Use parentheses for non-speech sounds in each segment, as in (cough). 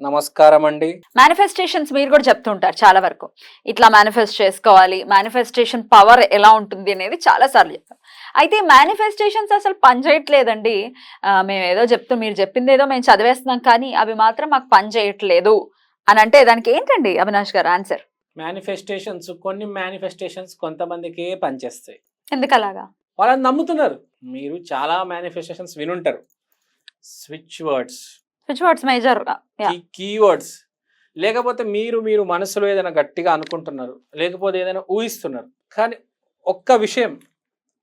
నమస్కారం అండి మేనిఫెస్టేషన్స్ మీరు కూడా చెప్తుంటారు చాలా వరకు. ఇట్లా మేనిఫెస్ట్ చేసుకోవాలి మేనిఫెస్టేషన్ పవర్ ఎలా ఉంటుంది అనేది చాలా సార్లు చెప్పాం అయితే మేనిఫెస్టేషన్స్ అసలు పనిచేయట్లేదండి. మేము ఏదో చెప్తూ మీరు చెప్పింది ఏదో మేము చదివేస్తున్నాం కానీ అవి మాత్రం మాకు పని చేయట్లేదు అని అంటే దానికి ఏంటండి అవినాష్ గారు ఆన్సర్ మేనిఫెస్టేషన్స్ కొన్ని మేనిఫెస్టేషన్స్ కొంతమందికే పనిచేస్తాయి. ఎందుకు అలాగా వాళ్ళని నమ్ముతున్నారు. మీరు చాలా మేనిఫెస్టేషన్స్ వినుంటారు. Switch words switch words major keywords లేకపోతే మీరు మీరు మనసులో ఏదైనా గట్టిగా అనుకుంటున్నారు లేకపోతే ఏదైనా ఊహిస్తున్నారు కానీ ఒక్క విషయం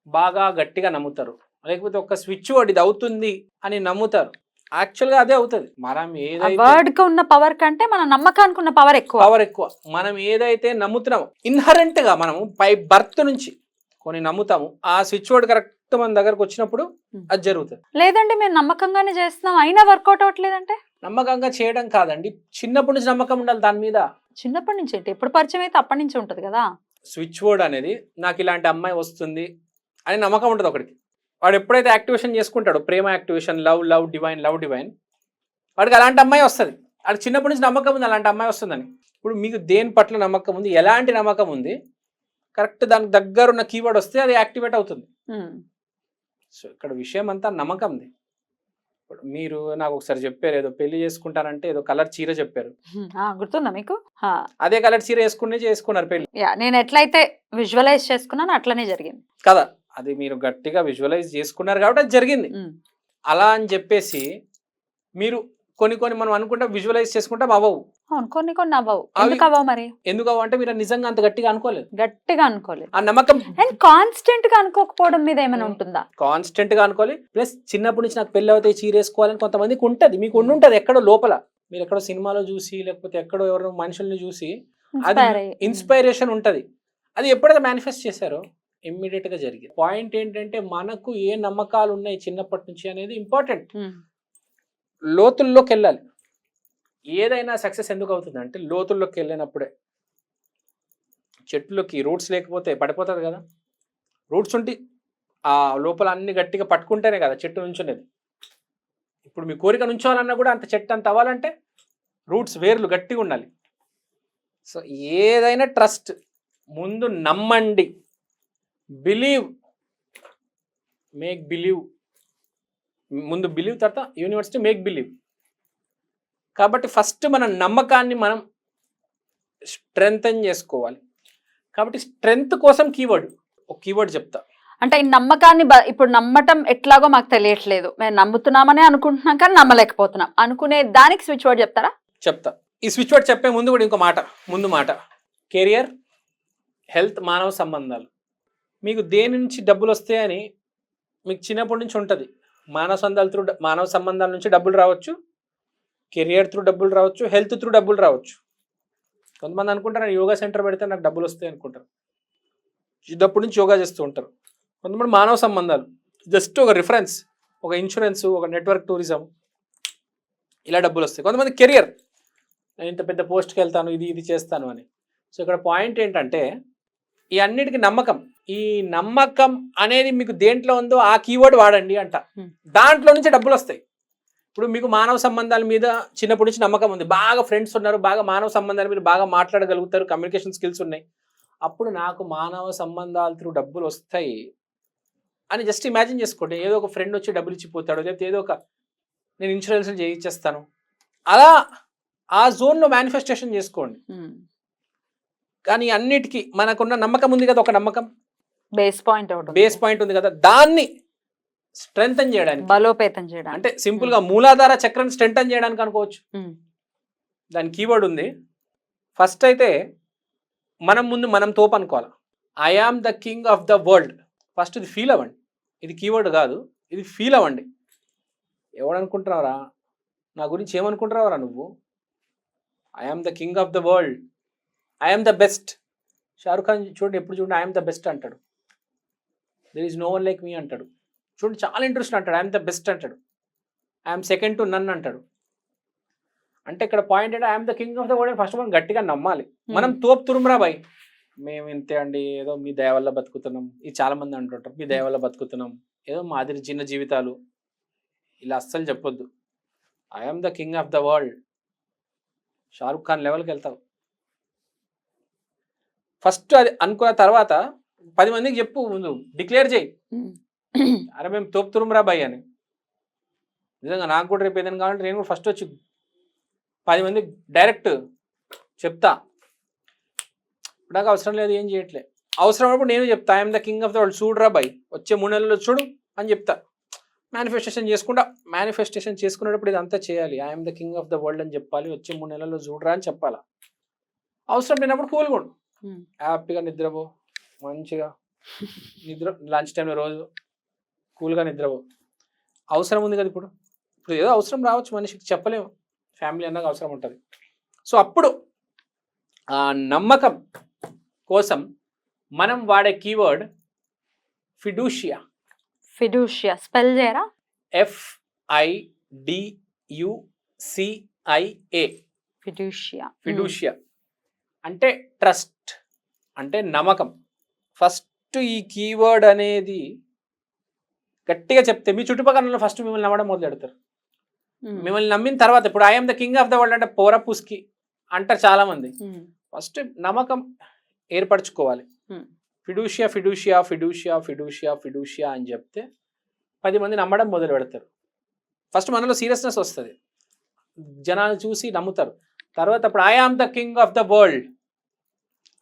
బాగా గట్టిగా నమ్ముతారు. లేకపోతే ఒక్క స్విచ్ వర్డ్ ఇది అవుతుంది అని నమ్ముతారు. యాక్చువల్గా అదే అవుతుంది. మనం ఏదైతే వర్డ్కి ఉన్న పవర్ కంటే మన నమ్మకానికి ఉన్న పవర్ ఎక్కువ. పవర్ ఎక్కువ. మనం ఏదైతే నమ్ముతున్నామో ఇన్హరెంట్గా మనం పై బర్త్ నుంచి కొన్ని నమ్ముతాము. ఆ స్విచ్ వర్డ్ కరెక్ట్ మన దగ్గరకు వచ్చినప్పుడు. అది జరుగుతుంది. లేదండి మేము నమ్మకంగానే చేస్తున్నాం. అయినా వర్కౌట్ అవ్వట్లేదంటే? నమ్మకంగా చేయడం కాదండి. చిన్నప్పటి నుంచి నమ్మకం ఉండాలి దాని మీద. చిన్నప్పటి నుంచి ఏంటి? ఎప్పుడు పరిచయం అయితే అప్పటి నుంచి ఉంటది కదా? స్విచ్ వర్డ్ అనేది నాకు ఇలాంటి అమ్మాయి వస్తుంది అని నమ్మకం ఉంటుంది ఒకడికి. వాడు ఎప్పుడైతే యాక్టివేషన్ చేసుకుంటాడో ప్రేమ activation love love divine love divine వాడికి అలాంటి అమ్మాయి వస్తుంది. వాడికి చిన్నప్పటి నుంచి నమ్మకం ఉంది అలాంటి అమ్మాయి వస్తుందని. ఇప్పుడు మీకు దేని పట్ల నమ్మకం ఉంది ఎలాంటి నమ్మకం ఉంది కరెక్ట్ దానికి దగ్గర ఉన్న కీవర్డ్ వస్తే అది యాక్టివేట్ అవుతుంది. సో ఇక్కడ విషయం అంతా నమ్మకంది. ఇప్పుడు మీరు నాకు ఒకసారి చెప్పారు ఏదో పెళ్ళి చేసుకుంటారంటే ఏదో కలర్ చీర చెప్పారు. ఆ, గుర్తుందా మీకు? ఆ, అదే కలర్ చీర వేసుకునే చేసుకున్నారు పెళ్ళి. యా నేను ఎట్లయితే విజువలైజ్ చేసుకున్నానో అట్లనే జరిగింది. కదా అది మీరు గట్టిగా విజువలైజ్ చేసుకున్నారు కాబట్టి అది జరిగింది. ఉమ్, అలా అని చెప్పేసి మీరు కొన్ని కొన్ని మనం అనుకుంటాం విజువలైజ్ చేసుకుంటాం అవ్వవు. అవును కొన్ని కొన్ని అవ్వవు. అవి- ఎందుకు అవ్వవు మరి? ఎందుకు అవ్వవు అంటే మీరు నిజంగా అంత గట్టిగా అనుకోలేదు. గట్టిగా అనుకోలేదు. ఆ నమ్మకం అండ్ కాన్స్టెంట్గా అనుకోకపోవడం మీద ఏమైనా ఉంటుందా? కాన్స్టెంట్గా అనుకోవాలి. ప్లస్ చిన్నప్పటి నుంచి నాకు పెళ్ళి అవుతాయి చీర వేసుకోవాలని కొంతమందికి ఉంటుంది. మీకు ఉండి ఉంటుంది ఎక్కడో లోపల. మీరు ఎక్కడో సినిమాలో చూసి లేకపోతే ఎక్కడో ఎవరో మనుషుల్ని చూసి అది. ఇన్స్పైరేషన్ ఉంటుంది. అది ఎప్పుడైతే మేనిఫెస్ట్ చేశారో ఇమ్మీడియట్గా జరిగింది. పాయింట్ ఏంటంటే మనకు ఏ నమ్మకాలు ఉన్నాయి చిన్నప్పటి నుంచి అనేది ఇంపార్టెంట్ లోతుల్లోకి వెళ్ళాలి ఏదైనా సక్సెస్ ఎందుకు అవుతుంది అంటే లోతుల్లోకి వెళ్ళినప్పుడే చెట్లకి రూట్స్ లేకపోతే పడిపోతుంది కదా. రూట్స్ ఉంటే ఆ లోపల అన్ని గట్టిగా పట్టుకుంటేనే కదా చెట్టు నుంచునేది. ఇప్పుడు మీ కోరిక నుంచోవాలన్నా కూడా అంత చెట్టు అంత అవ్వాలంటే రూట్స్ వేర్లు గట్టిగా ఉండాలి. సో ఏదైనా ట్రస్ట్ ముందు నమ్మండి. బిలీవ్. Make believe. ముందు బిలీవ్ తర్వాత యూనివర్సిటీ మేక్ బిలీవ్ కాబట్టి ఫస్ట్ మన నమ్మకాన్ని మనం స్ట్రెంగ్తన్ చేసుకోవాలి. కాబట్టి స్ట్రెంగ్త్ కోసం కీవర్డ్ ఒక కీవర్డ్ చెప్తా. అంటే ఈ నమ్మకాన్ని ఇప్పుడు నమ్మటం ఎట్లాగో మాకు తెలియట్లేదు. మేము నమ్ముతున్నామనే అనుకుంటున్నాం కానీ నమ్మలేకపోతున్నాం. అనుకునే దానికి స్విచ్ వర్డ్ చెప్తారా? చెప్తా. ఈ స్విచ్ వర్డ్ చెప్పే ముందు కూడా ఇంకో మాట ముందు మాట. కెరియర్ హెల్త్ మానవ సంబంధాలు. మీకు దేని నుంచి డబ్బులు వస్తాయని మీకు చిన్నప్పటి నుంచి ఉంటుంది. మానవ సంబంధాల త్రూ మానవ సంబంధాల నుంచి డబ్బులు రావచ్చు కెరియర్ త్రూ డబ్బులు రావచ్చు హెల్త్ త్రూ డబ్బులు రావచ్చు. కొంతమంది అనుకుంటారు "నేను యోగా సెంటర్ పెడితే నాకు డబ్బులు వస్తాయి అనుకుంటారు. చిన్నప్పటి నుంచి యోగా చేస్తూ ఉంటారు. కొంతమంది మానవ సంబంధాలు జస్ట్ ఒక రిఫరెన్స్ ఒక ఇన్సూరెన్స్ ఒక నెట్వర్క్ టూరిజం ఇలా డబ్బులు వస్తాయి. కొంతమంది కెరియర్ నేను ఇంత పెద్ద పోస్ట్కి వెళ్తాను ఇది ఇది చేస్తాను అని. సో ఇక్కడ పాయింట్ ఏంటంటే ఈ అన్నిటికీ నమ్మకం. ఈ నమ్మకం అనేది మీకు దేంట్లో ఉందో ఆ కీవర్డ్ వాడండి అంట. దాంట్లో నుంచి డబ్బులు వస్తాయి. ఇప్పుడు మీకు మానవ సంబంధాల మీద చిన్నప్పటి నుంచి నమ్మకం ఉంది. బాగా ఫ్రెండ్స్ ఉన్నారు బాగా మానవ సంబంధాల మీద బాగా మాట్లాడగలుగుతారు కమ్యూనికేషన్ స్కిల్స్ ఉన్నాయి. అప్పుడు నాకు మానవ సంబంధాల త్రూ డబ్బులు వస్తాయి అని జస్ట్ ఇమాజిన్ చేసుకోండి. ఏదో ఒక ఫ్రెండ్ వచ్చి డబ్బులు ఇచ్చిపోతాడు లేకపోతే ఏదో ఒక నేను ఇన్సూరెన్స్ చేయించేస్తాను. అలా ఆ జోన్లో మేనిఫెస్టేషన్ చేసుకోండి. కానీ అన్నిటికీ మనకున్న నమ్మకం ఉంది కదా ఒక నమ్మకం? బేస్ పాయింట్ ఒకటి బేస్ పాయింట్ ఉంది కదా. దాన్ని స్ట్రెంగ్తన్ చేయడానికి. బలోపేతం చేయడానికి. అంటే సింపుల్గా మూలాధార చక్రం స్ట్రెంగ్తన్ చేయడానికి అనుకోవచ్చు. ఉమ్, దాని కీవర్డ్ ఉంది. ఫస్ట్ అయితే మనం ముందు మనం తోపు అనుకోవాలి. I am the king of the world first ఇది ఫీల్ అవ్వండి. ఇది కీవర్డ్ కాదు. ఇది ఫీల్ అవ్వండి. ఎవడనుకుంటున్నావురా? నా గురించి ఏమనుకుంటున్నావురా నువ్వు? I am the king of the world I'm the best Shahrukh Khan చూడండి ఎప్పుడు చూడండి ఐఎమ్ ద బెస్ట్ అంటాడు. There is no one like me అంటాడు. చూడండి చాలా ఇంట్రెస్ట్ అంటాడు. ఐఎమ్ ద బెస్ట్ అంటాడు. ఐఎమ్ సెకండ్ టు నన్ అంటాడు. అంటే ఇక్కడ పాయింట్ ఏంటంటే I'm the king of the world first మనం గట్టిగా నమ్మాలి. మనం తోపు తురుమురా బాయ్ మేము ఇంతే అండి ఏదో మీ దయ వల్ల బతుకుతున్నాం. ఇది చాలా మంది అంటుంటారు మీ దయ వల్ల బతుకుతున్నాం. ఏదో మాదిరి చిన్న జీవితాలు. ఇలా అస్సలు చెప్పొద్దు. I'm the king of the world Shahrukh Khan లెవెల్కి వెళ్తావు. ఫస్ట్ అది అనుకున్న తర్వాత పది మందికి చెప్పు ముందు డిక్లేర్ చేయి. అరే మేము తోపు తురుమురా బాయ్ అని. నిజంగా నాకు కూడా రేపు ఏదైనా కావాలంటే నేను కూడా ఫస్ట్ వచ్చి పది మంది డైరెక్ట్ చెప్తా. నాకు అవసరం లేదు ఏం చేయట్లే. అవసరం అప్పుడు నేను చెప్తా I'm the king of the world చూడరా బాయ్ వచ్చే మూడు నెలల్లో చూడు అని చెప్తా. మేనిఫెస్టేషన్ చేసుకుంటా. మేనిఫెస్టేషన్ చేసుకునేటప్పుడు ఇదంతా చేయాలి. I'm the king of the world అని చెప్పాలి. వచ్చే మూడు నెలల్లో చూడరా అని చెప్పాలా. అవసరం లేనప్పుడు కూలుకోండు హ్యాపీగా నిద్రపో. మంచిగా. నిద్ర లంచ్ టైంలో రోజు కూల్గా నిద్రపో. అవసరం ఉంది కదా ఇప్పుడు? ఇప్పుడు ఏదో అవసరం రావచ్చు మనిషికి చెప్పలేము. ఫ్యామిలీ అన్నాక అవసరం ఉంటుంది. సో అప్పుడు ఆ నమ్మకం కోసం మనం వాడే కీవర్డ్ ఫిడూషియా. ఫిడూషియా. స్పెల్ చేయరా? F I D U C I A fiducia. Fiducia. అంటే ట్రస్ట్ అంటే నమ్మకం. ఫస్ట్ ఈ కీవర్డ్ అనేది గట్టిగా చెప్తే మీ చుట్టుపక్కల ఫస్ట్ మిమ్మల్ని నమ్మడం మొదలు పెడతారు. మిమ్మల్ని నమ్మిన తర్వాత ఇప్పుడు I'm the king of the world అంటే పోర పుస్కి అంటారు చాలా మంది ఫస్ట్ నమ్మకం ఏర్పరచుకోవాలి. Hmm. ఫిడూషియా ఫిడూషియా ఫిడూషియా ఫిడూషియా ఫిడూషియా అని చెప్తే పది మంది నమ్మడం మొదలు పెడతారు. ఫస్ట్ మనలో సీరియస్నెస్ వస్తుంది. జనాలు చూసి నమ్ముతారు. తర్వాత అప్పుడు I am the king of the world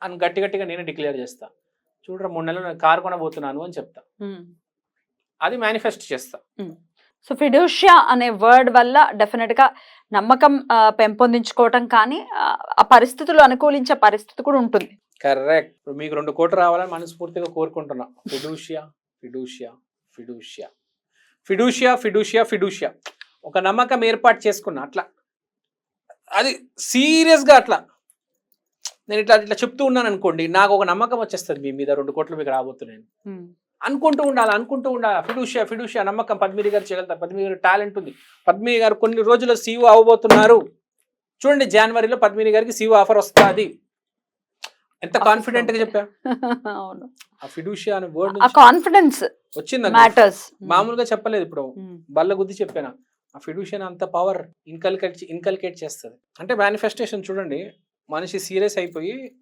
అని గట్టి గట్టిగా నేను డిక్లేర్ చేస్తా. చూడరా మూడు నెలలు నేను కారు కొనబోతున్నాను అని చెప్తా. అది మేనిఫెస్ట్ చేస్తా. సో ఫిడూషియా అనే వర్డ్ వల్ల డెఫినెట్గా నమ్మకం పెంపొందించుకోవటం కానీ ఆ, ఆ పరిస్థితులు అనుకూలించే పరిస్థితి కూడా ఉంటుంది. కరెక్ట్ ఇప్పుడు మీకు రెండు కోట్లు రావాలని మనస్ఫూర్తిగా కోరుకుంటున్నా. ఫిడూషియా ఫిడూషియా ఫిడూషియా ఫిడూషియా ఫిడూషియా ఫిడూషియా ఒక నమ్మకం ఏర్పాటు చేసుకున్నా అట్లా. అది సీరియస్గా అట్లా. నేను ఇట్లా ఇట్లా చెప్తూ ఉన్నాను అనుకోండి నాకు ఒక నమ్మకం వచ్చేస్తుంది మీ మీద రెండు కోట్లు మీకు రాబోతున్నాను అనుకుంటూ ఉండాలి అనుకుంటూ ఉండాలి. ఫిడూషియా ఫిడూషియా నమ్మకం పద్మిని గారు చేయగలుగుతారు. పద్మిని గారు టాలెంట్ ఉంది. పద్మిని గారు కొన్ని రోజుల్లో సీఓ అవ్వబోతున్నారు. చూడండి జనవరిలో పద్మిని గారికి సీఓ ఆఫర్ వస్తుంది. ఎంత కాన్ఫిడెంట్గా చెప్పా? అవును. ఆ ఫిడూషియా అనే వర్డ్ ఆ కాన్ఫిడెన్స్ వచ్చింది మ్యాటర్స్ మామూలుగా చెప్పలేదు ఇప్పుడు. బల్ల గుద్ది చెప్పాను? ఆ ఫిడూషియన్ అంత పవర్ ఇన్కల్కేట్ ఇన్కల్కేట్ చేస్తుంది. అంటే మేనిఫెస్టేషన్ చూడండి మనిషి సీరియస్ అయిపోయి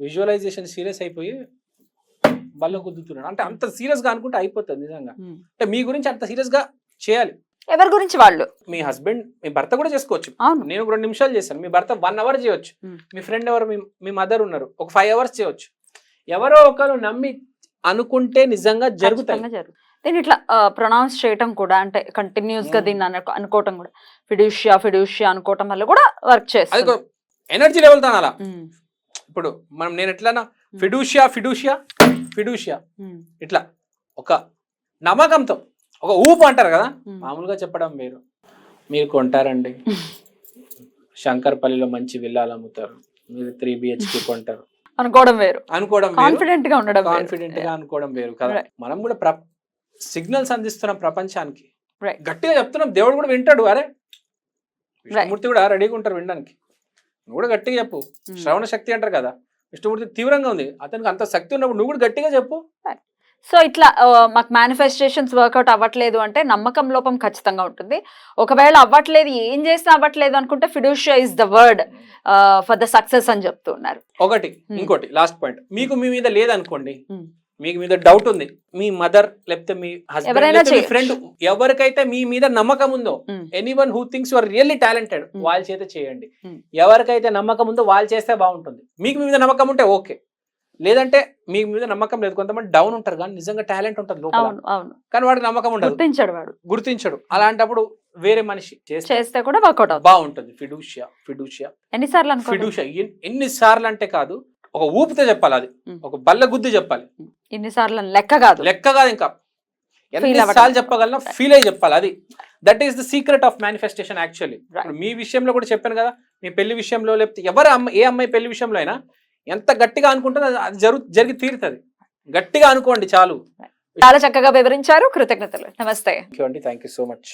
విజువలైజేషన్ సీరియస్ అయిపోయి బల్ల గుద్దుతున్నాడు అంటే అంత సీరియస్గా అనుకుంటే అయిపోతుంది నిజంగా. అంటే మీ గురించి అంత సీరియస్గా చేయాలి. ఎవరి గురించి వాళ్ళు? మీ హస్బెండ్ మీ భర్త కూడా చేసుకోవచ్చు. నేను రెండు నిమిషాలు చేశాను. మీ భర్త వన్ అవర్ చేయొచ్చు. మీ ఫ్రెండ్ ఎవరు? మీ మదర్ ఉన్నారు. ఒక ఫైవ్ అవర్స్ చేయొచ్చు. ఎవరో ఒకరు నమ్మి అనుకుంటే నిజంగా జరుగుతాయి. దీన్ని ఇట్లా ప్రొనౌన్స్ చేయటం కూడా అంటే కంటిన్యూస్గా. దీన్ని అనుకో- అనుకోవటం కూడా. ఫిడూషియా ఫిడూషియా అనుకోవటం వల్ల కూడా వర్క్ చేస్తుంది. ఎనర్జీ లెవెల్ తాను అలా ఇప్పుడు మనం నేను ఎట్లా ఫిడూషియా ఫిడూషియా ఫిడూషియా. ఇట్లా ఒక నమ్మకంతో ఒక ఊపు అంటారు కదా. మామూలుగా చెప్పడం వేరు. మీరు కొంటారండి. (laughs) శంకర్పల్లిలో మంచి విల్లాలు అమ్ముతారు. మీరు త్రీ బిహెచ్కి (laughs) కొంటారు. అనుకోవడం వేరు. అనుకోవడం కాన్ఫిడెంట్గా ఉండడం. కాన్ఫిడెంట్గా అనుకోవడం వేరు కదా. మనం కూడా ప్ర సిగ్నల్స్ అందిస్తున్నాం ప్రపంచానికి. గట్టిగా చెప్తున్నాం దేవుడు కూడా వింటాడు. అరే విష్ణుమూర్తి కూడా రెడీగా ఉంటారు వినడానికి. నువ్వు కూడా గట్టిగా చెప్పు. శ్రవణ శక్తి అంటారు కదా. విష్ణుమూర్తి తీవ్రంగా ఉంది. అతనికి అంత శక్తి ఉన్నప్పుడు నువ్వు కూడా గట్టిగా చెప్పు. సో ఇట్లా మాకు మేనిఫెస్టేషన్స్ వర్కౌట్ అవ్వట్లేదు అంటే నమ్మకం లోపం ఖచ్చితంగా ఉంటుంది. ఒకవేళ అవ్వట్లేదు ఏం చేసినా అవ్వట్లేదు అనుకుంటే fiducia is the word for the success అని చెప్తున్నారు ఒకటి. ఇంకోటి లాస్ట్ పాయింట్ మీకు మీ మీద లేదనుకోండి. మీకు మీద డౌట్ ఉంది. మీ మదర్ లేకపోతే మీ హస్బెండ్ మీ. ఫ్రెండ్ ఎవరికైతే మీ మీద నమ్మకం ఉందో. Anyone who thinks your really talented. వాళ్ళ చేత చేయండి. ఎవరికైతే నమ్మకం ఉందో వాళ్ళు చేస్తే బాగుంటుంది. మీకు మీ మీద నమ్మకం ఉంటే ఓకే. లేదంటే మీ మీద నమ్మకం లేదు. కొంతమంది డౌన్ ఉంటారు కానీ నిజంగా టాలెంట్ ఉంటుంది లోపల. కానీ వాడికి నమ్మకం ఉండదు. గుర్తించాడు వాడు. గుర్తించడు. అలాంటప్పుడు వేరే మనిషి చేస్తే కూడా వర్కౌట్ బాగుంటుంది. ఫిడూషియా ఫిడూషియా ఎన్నిసార్లు ఫిడూషియా ఎన్- ఎన్నిసార్లు అంటే కాదు. ఒక ఊపితే చెప్పాలి అది. ఒక బల్ల గుద్ది చెప్పాలి. ఎన్నిసార్లు లెక్క కాదు. లెక్క కాదు ఇంకా. ఎన్నిసార్లు. చెప్పగలనా ఫీల్ అయ్యి చెప్పాలి అది. That is the secret of manifestation actually. మీ విషయంలో కూడా చెప్పాను కదా మీ పెళ్ళి విషయంలో లేకపోతే ఎవరు అమ్మ ఏ అమ్మాయి పెళ్ళి విషయంలో అయినా ఎంత గట్టిగా అనుకుంటుందో అది- అది జరుగు జరిగి తీరుతుంది. గట్టిగా అనుకోండి చాలు. చాలా చక్కగా వివరించారు. కృతజ్ఞతలు. నమస్తే. Thank you so much